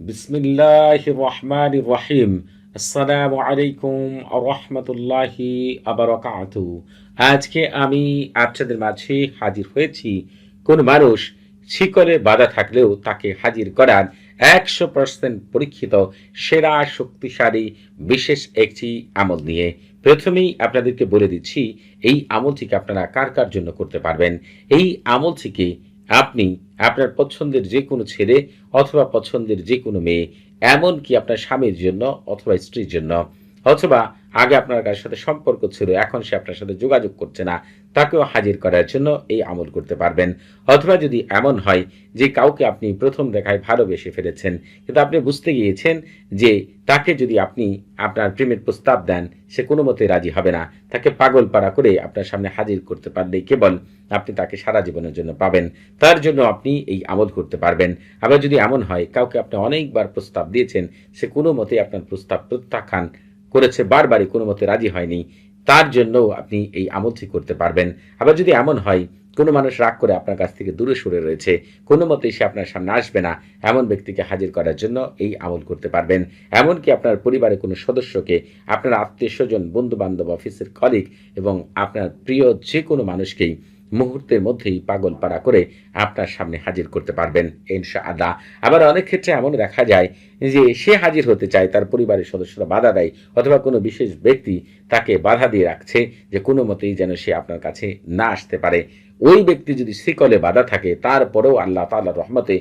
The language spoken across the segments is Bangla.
বিসমিল্লাহ রহমান রহিম আসসালামু আলাইকুম রহমতুল্লাহি আবরকাতু আজকে আমি আপনাদের মাঝে হাজির হয়েছি। কোন মানুষ শিকলে বাধা থাকলেও তাকে হাজির করার একশো পার্সেন্ট পরীক্ষিত, সেরা, শক্তিশালী, বিশেষ একটি আমল নিয়ে প্রথমেই আপনাদেরকে বলে দিচ্ছি, এই আমলটিকে আপনারা কার কার জন্য করতে পারবেন? এই আমলটিকে আপনি আপনার পছন্দের যে কোনো ছেলে অথবা পছন্দের যে কোনো মেয়ে, এমনকি আপনার স্বামীর জন্য অথবা স্ত্রীর জন্য, অথবা আগে আপনার কার সাথে সম্পর্ক ছিল, এখন সে আপনার সাথে যোগাযোগ করছে না তাকেও হাজির করার জন্য এই আমল করতে পারবেন। অথবা যদি এমন হয় যে কাউকে আপনি প্রথম দেখায় ভালোবেসে ফেলেছেন, কিন্তু আপনি বুঝতে গিয়েছেন যে তাকে যদি আপনি আপনার প্রেমের প্রস্তাব দেন, সে কোনো মতে রাজি হবে না। তাকে পাগল পাড়া করে আপনার সামনে হাজির করতে পারলেই কেবল আপনি তাকে সারা জীবনের জন্য পাবেন। তার জন্য আপনি এই আমল করতে পারবেন। আবার যদি এমন হয়, কাউকে আপনি অনেকবার প্রস্তাব দিয়েছেন, সে কোনো মতে আপনার প্রস্তাব প্রত্যাখ্যান করেছে, বারবারই কোনো মতে রাজি হয়নি। তার জন্য আপনি এই আমলটি করতে পারবেন। আবার যদি এমন হয়, কোনো মানুষ রাগ করে আপনার কাছ থেকে দূরে সরে রয়েছে, কোনো মতেই সে আপনার সামনে আসবে না, এমন ব্যক্তিকে হাজির করার জন্য এই আমল করতে পারবেন। এমনকি আপনার পরিবারের কোনো সদস্যকে, আপনার আত্মীয় স্বজন বন্ধু বান্ধব অফিসের কলিগ এবং আপনার প্রিয় যে কোনো মানুষকেই মুহূর্তের মধ্যেই পাগল পাড়া করে আপনার সামনে হাজির করতে পারবেন ইনশা আল্লাহ আবার অনেক ক্ষেত্রে এমন দেখা যায় যে সে হাজির হতে চায়, তার পরিবারের সদস্যরা বাধা দেয়, অথবা কোনো বিশেষ ব্যক্তি তাকে বাধা দিয়ে রাখছে যে কোনো মতেই যেন সে আপনার কাছে না আসতে পারে। ওই ব্যক্তি যদি শ্রীকলে বাধা থাকে, তারপরেও আল্লাহ তাল্লাহ রহমতে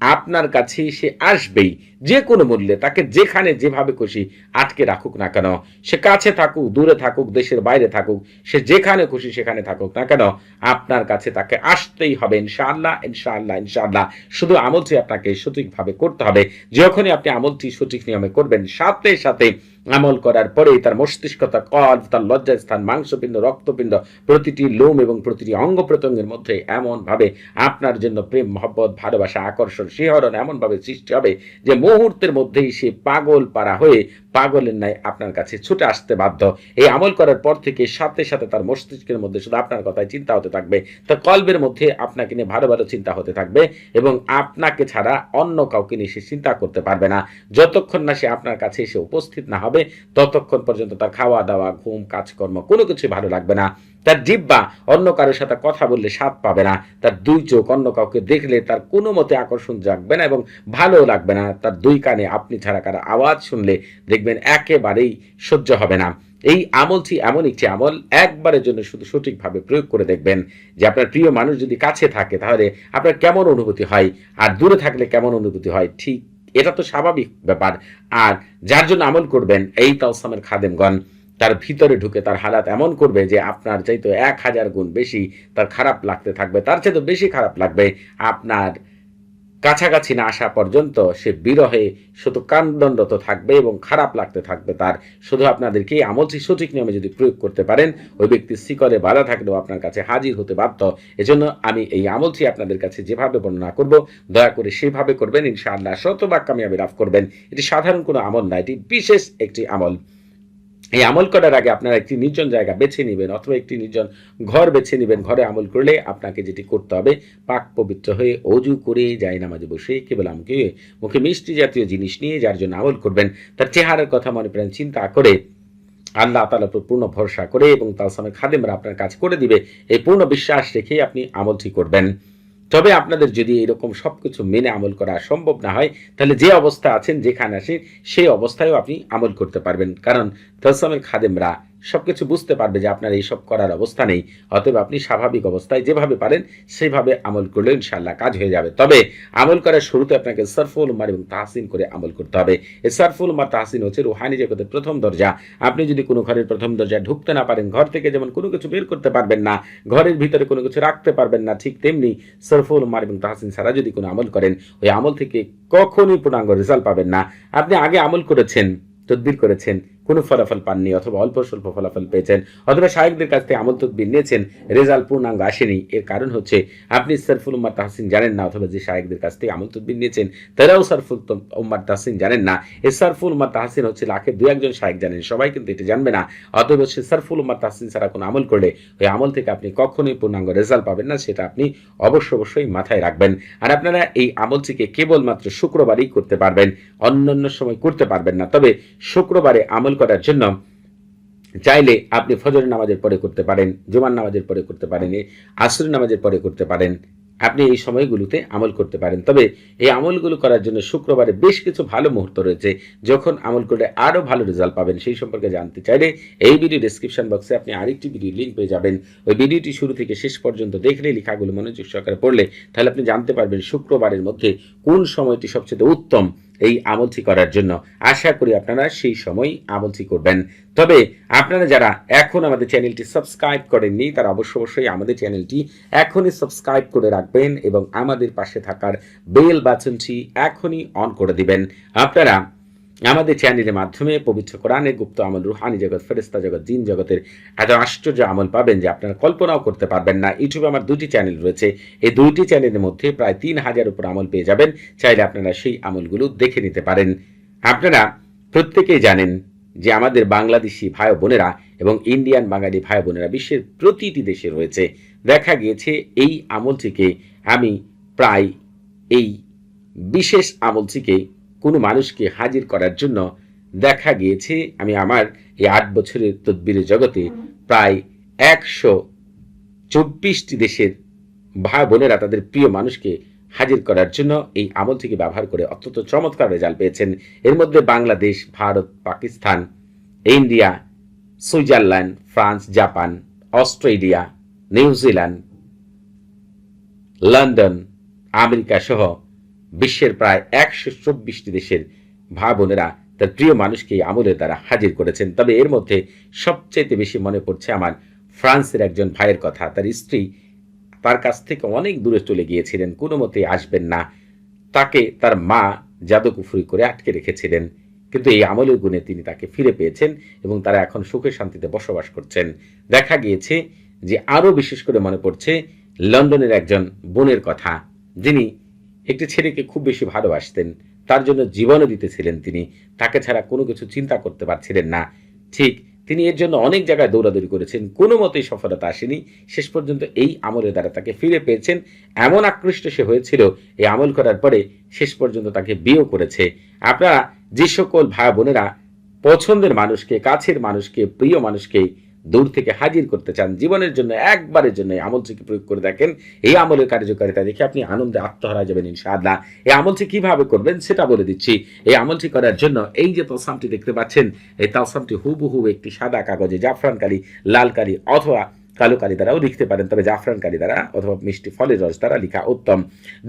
আপনার কাছে সে আসবেই, যে কোনো মূল্যে, তাকে যেখানে যেভাবে খুশি আটকে রাখুক না কেন। সে কাছে থাকুক, দূরে থাকুক, দেশের বাইরে থাকুক, সে যেখানে খুশি সেখানে থাকুক না কেন, আপনার কাছে তাকে আসতেই হবে, ইনশাআল্লাহ ইনশাআল্লাহ ইনশাআল্লাহ। শুধু আমলটি আপনাকে সঠিকভাবে করতে হবে। যখনই আপনি আমলটি সঠিক নিয়মে করবেন, সাথে সাথে আমল করার পরে তার মস্তিষ্ক তার কল, তার লজ্জার স্থান মাংসপিণ্ড, রক্তপিণ্ড, প্রতিটি লোম এবং প্রতিটি অঙ্গ প্রত্যঙ্গের মধ্যে এমনভাবে আপনার জন্য প্রেম, মহব্বত, ভালোবাসা, আকর্ষণ, শিহরণ এমনভাবে সৃষ্টি হবে যে মুহূর্তের মধ্যেই সে পাগল পারা হয়ে পাগলের ন্যায় আপনার কাছে ছুটে আসতে বাধ্য। এই আমল করার পর থেকে সাথে সাথে তার মস্তিষ্কের মধ্যে শুধু আপনার কথায় চিন্তা হতে থাকবে। তার কল্পের মধ্যে আপনাকে নিয়ে ভালো ভালো চিন্তা হতে থাকবে এবং আপনাকে ছাড়া অন্য কাউকে নিয়ে সে চিন্তা করতে পারবে না। যতক্ষণ না সে আপনার কাছে এসে উপস্থিত না হবে, ততক্ষণ পর্যন্ত তার খাওয়া দাওয়া ঘুম, কাজকর্ম কোনো কিছুই ভালো লাগবে না। তার জিব্বা অন্য কারোর সাথে কথা বললে স্বাদ পাবে না। তার দুই চোখ অন্য কাউকে দেখলে তার কোনো মতে আকর্ষণ জাগবে না এবং ভালো লাগবে না। তার দুই কানে আপনি ছাড়া কারও আওয়াজ শুনলে দেখবেন একেবারেই সহ্য হবে না। এই আমলটি এমন একটি আমল, একবারের জন্য শুধু সঠিকভাবে প্রয়োগ করে দেখবেন যে আপনার প্রিয় মানুষ যদি কাছে থাকে তাহলে আপনার কেমন অনুভূতি হয়? আর দূরে থাকলে কেমন অনুভূতি হয়? ঠিক এটা তো স্বাভাবিক ব্যাপার। আর যার জন্য আমল করবেন, এই তাওসামের খাদেমগণ তার ভিতরে ঢুকে তার হালাত এমন করবে যে আপনার চাইতো এক হাজার গুণ বেশি তার খারাপ লাগতে থাকবে, তার চাইতে বেশি খারাপ লাগবে। আপনার কাছাকাছি না আসা পর্যন্ত সে বিরহে শুধু কান্দনরত থাকবে এবং খারাপ লাগতে থাকবে তার। শুধু আপনাদেরকে আমলটি সঠিক নিয়মে যদি প্রয়োগ করতে পারেন, ওই ব্যক্তির শিকলে বাধা থাকলেও আপনার কাছে হাজির হতে বাধ্য। এজন্য আমি এই আমলটি আপনাদের কাছে যেভাবে বর্ণনা করব, দয়া করে সেভাবে করবেন। ইনশাআল্লাহ শতভাগ কামিয়াবি লাভ করবেন। এটি সাধারণ কোনো আমল না, এটি বিশেষ একটি আমল। এই আমল করার আগে আপনারা একটি নির্জন জায়গা বেছে নেবেন অথবা একটি নির্জন ঘর বেছে নেবেন। ঘরে আমল করলে আপনাকে যেটি করতে হবে, পাক পবিত্র হয়ে অজু করে যায় নামাজে বসে কেবল আমাকে মুখে মিষ্টি জাতীয় জিনিস নিয়ে যার জন্য আমল করবেন। তার চেহারার কথা মনে প্রাণ চিন্তা করে আল্লাহ তালার উপর পূর্ণ ভরসা করে এবং তার সামনে খাদেমরা আপনার কাজ করে দিবে। এই পূর্ণ বিশ্বাস রেখে আপনি আমলটি করবেন। তবে আপনাদের যদি এরকম সব কিছু মেনে আমল করা সম্ভব না হয়, তাহলে যে অবস্থা আছেন, যেখানে আসেন সেই অবস্থায়ও আপনি আমল করতে পারবেন। কারণ তসামের খাদেমরা সব কিছু বুঝতে পারবে যে আপনার এইসব করার অবস্থা নেই, অতএব আপনি স্বাভাবিক অবস্থায় যেভাবে পারেন সেইভাবে আমল করলে ইনশাল্লাহ কাজ হয়ে যাবে। তবে আমল করার শুরুতে আপনাকে সরফুল উমার এবং তাহসিন করে আমল করতে হবে। এই সরফুল উমার তাহসিন হচ্ছে রুহানি জগতের প্রথম দরজা। আপনি যদি কোনো ঘরের প্রথম দরজা ঢুকতে না পারেন, ঘর থেকে যেমন কোনো কিছু বের করতে পারবেন না, ঘরের ভিতরে কোনো কিছু রাখতে পারবেন না, ঠিক তেমনি সরফুল উমার এবং তাহসিন ছাড়া যদি কোনো আমল করেন, ওই আমল থেকে কখনই পূর্ণাঙ্গ রেজাল্ট পাবেন না। আপনি আগে আমল করেছেন, তদবির করেছেন কোনো ফলাফল পাননি অথবা অল্প স্বল্প ফলাফল পেয়েছেন। অথবা শাহেকদের কাছ থেকে আমল তদবির নিয়েছেন রেজাল্ট পূর্ণাঙ্গ আসেনি। এর কারণ হচ্ছে, আপনি সরফুল উম্মার তাহসিন জানেন না অথবা যে শাহেকদের কাছ থেকে আমল তদবির নিয়েছেন তারাও সরফুল উম্মার তাহসিন জানেন না। এই সরফুল উম্মার তাহসিন হচ্ছে লাখে দু একজন শাহেক জানেন। সবাই কিন্তু এটা জানবে না। অতএব সে সরফুল উম্মার তাহসিন ছাড়া কোনো আমল করলে ওই আমল থেকে আপনি কখনোই পূর্ণাঙ্গ রেজাল্ট পাবেন না, সেটা আপনি অবশ্য অবশ্যই মাথায় রাখবেন। আর আপনারা এই আমলটিকে কেবলমাত্র শুক্রবারই করতে পারবেন। অন্যান্য সময় করতে পারবেন না। তবে শুক্রবারে আমল করার জন্য চাইলে আপনি ফজর নামাজের পরে করতে পারেন, জুমার নামাজের পরে করতে পারেন আসর নামাজের পরে করতে পারেন। আপনি এই সময়গুলোতে আমল করতে পারেন। তবে এই আমলগুলো করার জন্য শুক্রবারে বেশ কিছু ভালো মুহূর্ত রয়েছে। যখন আমল করলে আরও ভালো রেজাল্ট পাবেন, সেই সম্পর্কে জানতে চাইলে এই ভিডিও ডিসক্রিপশন বক্সে আপনি আরেকটি ভিডিও লিঙ্ক পেয়ে যাবেন। ওই ভিডিওটি শুরু থেকে শেষ পর্যন্ত দেখলে লেখাগুলো মনোযোগ সহকারে পড়লে তাহলে আপনি জানতে পারবেন শুক্রবারের মধ্যে কোন সময়টি সবচেয়ে উত্তম। এই আমলটি করার জন্য আশা করি আপনারা সেই সময় আমলটি করবেন। তবে আপনারা যারা এখন আমাদের চ্যানেলটি সাবস্ক্রাইব করেননি, তারা অবশ্য অবশ্যই আমাদের চ্যানেলটি এখনই সাবস্ক্রাইব করে রাখবেন এবং আমাদের পাশে থাকার বেল বাটনটি এখনই অন করে দিবেন। আপনারা আমাদের চ্যানেলের মাধ্যমে পবিত্র কোরআনের গুপ্ত আমল রুহানি জগৎ ফেরেস্তা জগৎ, জিন জগতের এত আশ্চর্য আমল পাবেন যে আপনারা কল্পনাও করতে পারবেন না। ইউটিউবে আমার দুটি চ্যানেল রয়েছে। এই দুইটি চ্যানেলের মধ্যে প্রায় তিন হাজার উপর আমল পেয়ে যাবেন। চাইলে আপনারা সেই আমলগুলো দেখে নিতে পারেন। আপনারা প্রত্যেকেই জানেন যে আমাদের বাংলাদেশি ভাই বোনেরা এবং ইন্ডিয়ান বাঙালি ভাই বোনেরা বিশ্বের প্রতিটি দেশে রয়েছে। দেখা গিয়েছে এই আমলটিকে আমি প্রায় এই বিশেষ আমলটিকে কোনো মানুষকে হাজির করার জন্য দেখা গিয়েছে, আমি আমার এই আট বছরের তদবিরের জগতে প্রায় একশো চব্বিশটি দেশের ভাই বোনেরা তাদের প্রিয় মানুষকে হাজির করার জন্য এই আমল থেকে ব্যবহার করে অত্যন্ত চমৎকার রেজাল্ট পেয়েছেন। এর মধ্যে Bangladesh, Bharat, Pakistan, India, Switzerland, France, Japan, Australia, New Zealand, London, America সহ বিশ্বের প্রায় একশো চব্বিশটি দেশের ভাই বোনেরা তার প্রিয় মানুষকে এই আমলের দ্বারা হাজির করেছেন। তবে এর মধ্যে সবচেয়ে বেশি মনে পড়ছে আমার ফ্রান্সের একজন ভাইয়ের কথা। তার স্ত্রী তার কাছ থেকে অনেক দূরে চলে গিয়েছিলেন, কোনো মতেই আসবেন না। তাকে তার মা জাদুকুফুরি করে আটকে রেখেছিলেন। কিন্তু এই আমলের গুণে তিনি তাকে ফিরে পেয়েছেন এবং তারা এখন সুখে শান্তিতে বসবাস করছেন। দেখা গিয়েছে যে আরও বিশেষ করে মনে পড়ছে লন্ডনের একজন বোনের কথা। যিনি একটি ছেলেকে খুব বেশি ভালোবাসতেন। তার জন্য জীবনও দিতেছিলেন তিনি। তাকে ছাড়া কোনো কিছু চিন্তা করতে পারছিলেন না। ঠিক, তিনি এর জন্য অনেক জায়গায় দৌড়াদৌড়ি করেছেন। কোনো মতেই সফলতা আসেনি। শেষ পর্যন্ত এই আমলের দ্বারা তাকে ফিরে পেয়েছেন। এমন আকৃষ্ট সে হয়েছিল, এই আমল করার পরে শেষ পর্যন্ত তাকে বিয়েও করেছে। আপনারা যে সকল ভাই বোনেরা পছন্দের মানুষকে, কাছের মানুষকে, প্রিয় মানুষকে দূর থেকে হাজির করতে চান, জীবনের জন্য, একবারের জন্য এই আমলটিকে প্রয়োগ করে দেখেন, এই আমলের কার্যকারিতা দেখে আপনি আনন্দে আত্মহারা যাবেন ইনশাআল্লাহ। এই আমলটি কীভাবে করবেন সেটা বলে দিচ্ছি। এই আমলটি করার জন্য এই যে তলসামটি দেখতে পাচ্ছেন, এই তলসামটি হুবহু একটি সাদা কাগজে জাফরান কালি লাল অথবা কালো কালি দ্বারাও লিখতে পারেন, তবে জাফরান কালি দ্বারা অথবা মিষ্টি ফলের রস দ্বারা লেখা উত্তম।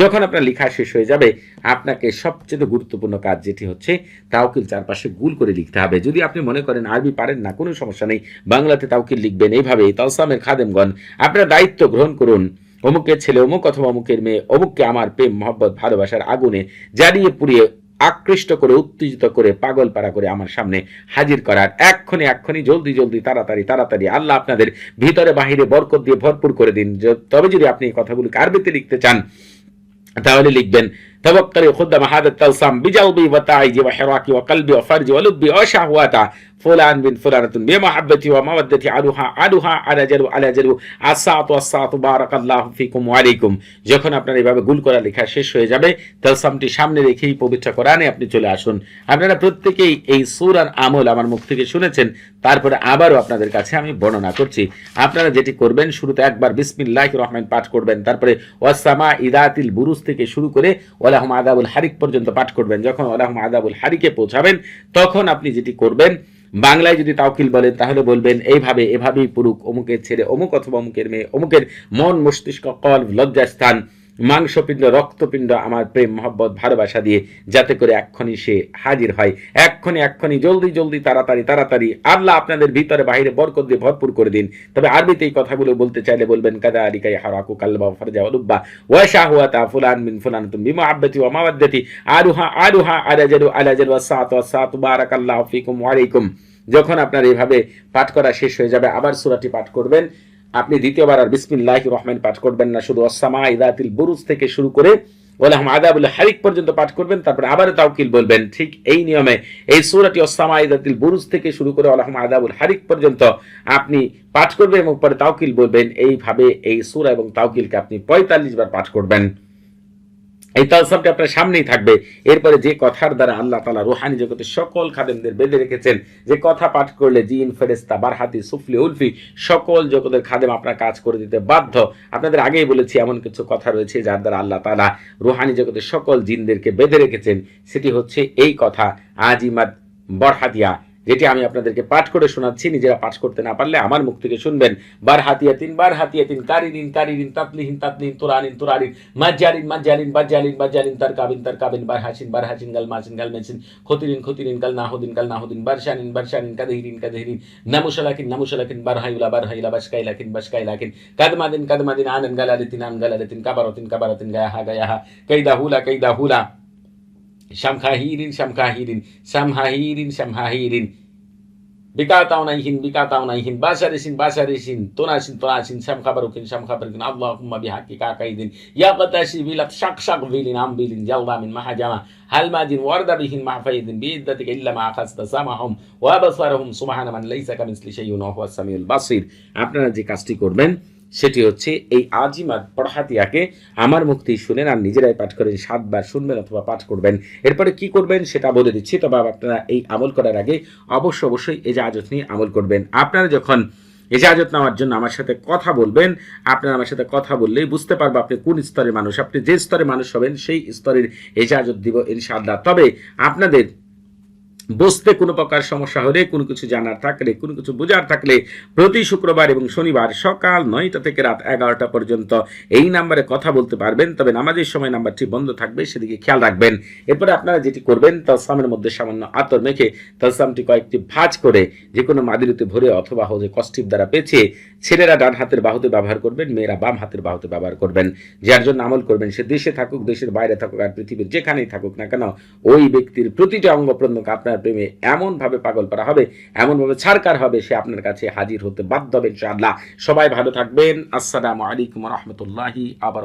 যখন আপনার লেখা শেষ হয়ে যাবে, আপনাকে সবচেয়ে গুরুত্বপূর্ণ কাজ যেটি হচ্ছে তাওকিল চারপাশে গুল করে লিখতে হবে। যদি আপনি মনে করেন আরবি পারেন না, কোনো সমস্যা নেই, বাংলাতে তাওকিল লিখবেন এইভাবে তালসামের খাদেমগণ, আপনার দায়িত্ব গ্রহণ করুন। অমুকের ছেলে অমুক অথবা অমুকের মেয়ে, অমুককে আমার প্রেম, মহব্বত, ভালোবাসার আগুনে জ্বালিয়ে পুড়িয়ে আকৃষ্ট করে, উত্তেজিত করে পাগল পাড়া করে আমার সামনে হাজির করার। এক্ষণে এক্ষণে জলদি জলদি, তাড়াতাড়ি তাড়াতাড়ি। আল্লাহ আপনাদের ভিতরে বাহিরে বরকত দিয়ে ভরপুর করে দিন। তবে যদি আপনি এই কথাগুলো আরবিতে লিখতে চান, তাহলে লিখবেন توكلي خدم هذا التلصم بجلبي وتعيجي وحراكي وقلبي وفرجي ولبي وشهواتا فلان بن فلانة بمحبتي ومودتي عدوها عدوها على جلو على جلو الساعة والساعة بارك الله فيكم وعليكم যখন আপনার এইভাবে গুল করা লেখা শেষ হয়ে যাবে তালসামটি সামনে রেখেই পবিত্র কোরআনে আপনি চলে আসুন আপনারা প্রত্যেকেই এই সুরার আমল আমার মুখ থেকে শুনেছেন তারপরে আবারও আপনাদের কাছে আমি বর্ণনা করছি আপনারা যেটি করবেন শুরুতে একবার বিসমিল্লাহ রহমান পাঠ করবেন তারপরে ওয়াসামা ইদাতিল বুরুজ থেকে শুরু করে ওলাহম আদাবুল হারিক পর্যন্ত পাঠ করবেন। যখন ওলাহম আদাবুল হারিকে পৌঁছাবেন, তখন আপনি যেটি করবেন, বাংলায় যদি তাওকিল বলেন, তাহলে বলবেন, এইভাবে, এভাবেই পুরুক, অমুকের ছেড়ে অমুক অথবা অমুকের মেয়ে, অমুকের মন মস্তিষ্ক কল লজ্জাস্থান মাংসপিণ্ড, রক্তপিণ্ড, আমার প্রেম, মহব্বত, ভালোবাসা দিয়ে যাতে করে এক্ষণি সে হাজির হয়। এক্ষণি এক্ষণি জলদি জলদি, তাড়াতাড়ি তাড়াতাড়ি। আল্লাহ আপনাদের ভিতরে বাইরে বরকত দিয়ে ভরপুর করে দিন। তবে আরবিতে এই কথাগুলো বলতে চাইলে বলবেন কাদা আলিকাই হারাকু কালবা ফরজা ওলুব্বা ওয়াশা হুয়া তা ফুলান মিন ফুলান তুম বিমা আব্বাতি ওয়া মাওয়াদ্দাতি আরুহা আরুহা আলাজালু আলাজালু ওয়াসাতু ওয়াসাতু বারাকাল্লাহু ফিকুম ওয়া আলাইকুম। যখন আপনার এইভাবে পাঠ করা শেষ হয়ে যাবে, আবার সূরাটি পাঠ করবেন। আপনি দ্বিতীয়বার আর বিসমিল্লাহ রহমান পাঠ করবেন না, শুধু অসামা ইদাতিল বুরুজ থেকে শুরু করে ওলাহম আদাবুল হারিক পর্যন্ত পাঠ করবেন, তারপরে আবার তাওকিল বলবেন। ঠিক এই নিয়মে এই সুরাটি অসামা ইদাতিল বুরুজ থেকে শুরু করে ওলাহম আদাবুল হারিক পর্যন্ত আপনি পাঠ করবেন এবং পরে তাওকিল বলবেন। এইভাবে এই সুরা এবং তাওকিলকে আপনি পঁয়তাল্লিশ বার পাঠ করবেন। এই তালসামটি আপনার সামনেই থাকবে। এরপরে যে কথার দ্বারা আল্লাহ তালা রুহানি জগতের সকল খাদেমদের বেঁধে রেখেছেন, যে কথা পাঠ করলে জিন ফেরেস্তা বারহাতি, সুফলি, উলফি, সকল জগতের খাদেম আপনার কাজ করে দিতে বাধ্য। আপনাদের আগেই বলেছি, এমন কিছু কথা রয়েছে যার দ্বারা আল্লাহ তালা রুহানি জগতের সকল জিনদেরকে বেঁধে রেখেছেন। সেটি হচ্ছে এই কথা আজিমাদ বরহাতিয়া। যেটি আমি আপনাদেরকে পাঠ করে শোনাচ্ছি, নিজেরা পাঠ করতে না পারলে আমার মুখ থেকে শুনবেন। বার হাতিয়া তিন বার হাতিয়া তিন কারিনিন কারিনিন তাতলিহিন তাতলিহিন, তুরানিন, তুরারিন মাজ্জালিন মাজ্জালিন বাজ্জালিন বাজ্জালিন, তার কাবিন তার কাবিন, বার হাসিন বার হাসিন, গাল মাসিন, গাল মেসিন, খতিরিন খতিরিন কাল নাহুদিন কাল নাহুদিন বারশানিন বারশানিন কাদহিরিন কাদহিরিন, নামুশালাকিন নামুশালাকিন, বার হাইলা বার হাইলা বাসকাইলাকিন বাসকাইলাকিন কাদমাদিন কাদমাদিন, আনন, গালালিতিন, আন গালালিতিন, কাবারতিন কাবারতিন, গায়াহা গায়াহা কাইদা হুলা কাইদা হুলা শামখাহিরিন শামখাহিরিন শামহাহিরিন শামহাহিরিন বিকাতাউনাইহিন বিকাতাউনাইহিন বাসারিসিন বাসারিসিন তোনাসিন তোনাসিন শামখাবারুকিন শামখাবারুকিন আল্লাহুম্মা বিহাক্কি কাকাইদিন ইয়া কাতাশি বিলাত শাক শাক বিলিন আম বিলিন জালদা মিন মাহাজামা হালমাজিন ওয়ারদা বিহিন মাহফাইদিন বিইদ্দাতিকা ইল্লা মা আখাসতা সামাহুম ওয়া বাসারহুম সুবহানা মান লাইসা কামিসলি শাইউন ওয়া হুয়াস সামিউল বাসির আপনারা যে কাজটি করবেন সেটি হচ্ছে এই আজিমাত পড়হাতিয়াকে আমার মুক্তি শুনেন আর নিজেরাই পাঠ করেন, সাতবার শুনবেন অথবা পাঠ করবেন। এরপরে কি করবেন সেটা বলে দিচ্ছি, তবে আপনারা এই আমল করার আগে অবশ্য অবশ্যই এই জাহাজত নিয়ে আমল করবেন। আপনারা যখন এজাজত নেওয়ার জন্য আমার সাথে কথা বলবেন, আপনারা আমার সাথে কথা বললেই বুঝতে পারব আপনি কোন স্তরের মানুষ। আপনি যে স্তরের মানুষ হবেন, সেই স্তরের এজাজত দিব ইনশাআল্লাহ। তবে আপনাদের বুঝতে কোনো প্রকার সমস্যা হলে, কোনো কিছু জানার থাকলে, কোনো কিছু বোঝার থাকলে প্রতি শুক্রবার এবং শনিবার সকাল নয়টা থেকে রাত এগারোটা পর্যন্ত এই নাম্বারে কথা বলতে পারবেন। তবে নামাজের সময় নাম্বারটি বন্ধ থাকবে, সেদিকে খেয়াল রাখবেন। এরপরে আপনারা যেটি করবেন, তালসামের মধ্যে সামান্য আতর মেখে তালসামটি কয়েকটি ভাঁজ করে যে কোনো মাদিরিতে ভরে অথবা হজে কষ্টিপ দ্বারা পেঁচে ছেলেরা ডান হাতের বাহুতে ব্যবহার করবেন, মেয়েরা বাম হাতের বাহুতে ব্যবহার করবেন। যার জন্য আমল করবেন, সে দেশে থাকুক, দেশের বাইরে থাকুক আর পৃথিবীর যেখানেই থাকুক না কেন, ওই ব্যক্তির প্রতিটা অঙ্গ প্রত্যঙ্গ আপনার প্রেমে এমনভাবে পাগল করা হবে, এমনভাবে ছাড়কার হবে, সে আপনার কাছে হাজির হতে বাধ্য হবে ইনশাআল্লাহ। সবাই ভালো থাকবেন। আসসালামু আলাইকুম রহমতুল্লাহি আবার